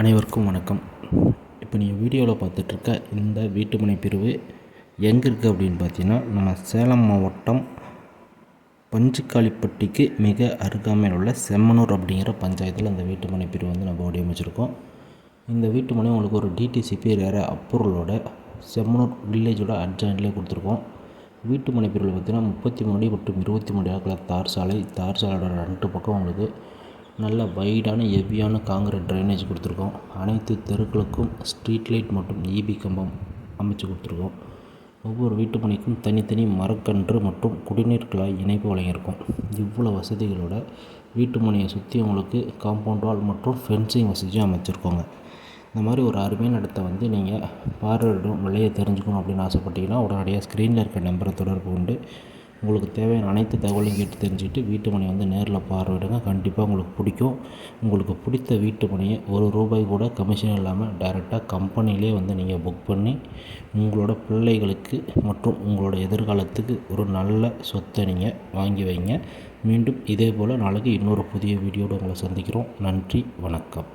அனைவருக்கும் வணக்கம். இப்போ நீங்கள் வீடியோவில் பார்த்துட்ருக்க இந்த வீட்டுமனை பிரிவு எங்கே இருக்குது அப்படின்னு பார்த்தீங்கன்னா நம்ம சேலம் மாவட்டம் பஞ்சுக்காளிப்பட்டிக்கு மிக அருகாமையில் உள்ள செம்மனூர் அப்படிங்கிற பஞ்சாயத்தில் இந்த வீட்டுமனை பிரிவு வந்து நம்ம வடிவமைச்சிருக்கோம். இந்த வீட்டுமனை உங்களுக்கு ஒரு டிடிசிபி ரேர அப்ரூவலோட செம்மனூர் வில்லேஜோட அட்ஜாயின்ட்லேயே கொடுத்துருக்கோம். வீட்டுமனை பிரிவில் பார்த்தீங்கன்னா முப்பத்தி மூணு மற்றும் இருபத்தி மூணு ஏக்கர் தார் சாலை தார் சாலையோட ரெண்டு பக்கம் உங்களுக்கு நல்ல வைடான ஹெவியான காங்கிரீட் ட்ரைனேஜ் கொடுத்துருக்கோம். அனைத்து தெருக்களுக்கும் ஸ்ட்ரீட் லைட் மற்றும் இபி கம்பம் அமைச்சு கொடுத்துருக்கோம். ஒவ்வொரு வீட்டு மனைக்கும் தனித்தனி மரக்கன்று மற்றும் குடிநீர் குழாய் இணைப்பு வழங்கியிருக்கோம். இவ்வளோ வசதிகளோட வீட்டு மனையை சுற்றி உங்களுக்கு காம்பவுண்ட் வால் மற்றும் ஃபென்சிங் வசதியும் அமைச்சிருக்கோங்க. இந்த மாதிரி ஒரு அருமையான இடத்த வந்து நீங்கள் பார்வையிடும் விலையை தெரிஞ்சுக்கணும் அப்படின்னு ஆசைப்பட்டீங்கன்னா உடனடியாக ஸ்க்ரீனில் இருக்க நம்பரை தொடர்பு கொண்டு உங்களுக்கு தேவையான அனைத்து தகவலையும் கேட்டு தெரிஞ்சுக்கிட்டு வீட்டு மனை வந்து நேரில் பார்வையிடுங்க கண்டிப்பாக உங்களுக்கு பிடிக்கும். உங்களுக்கு பிடித்த வீட்டு மனையை ஒரு ரூபாய் கூட கமிஷன் இல்லாமல் டைரெக்டாக கம்பெனிலே வந்து நீங்கள் புக் பண்ணி உங்களோட பிள்ளைகளுக்கு மற்றும் உங்களோட எதிர்காலத்துக்கு ஒரு நல்ல சொத்தை நீங்கள் வாங்கி வைங்க. மீண்டும் இதே போல் நாளைக்கு இன்னொரு புதிய வீடியோடு உங்களை சந்திக்கிறோம். நன்றி வணக்கம்.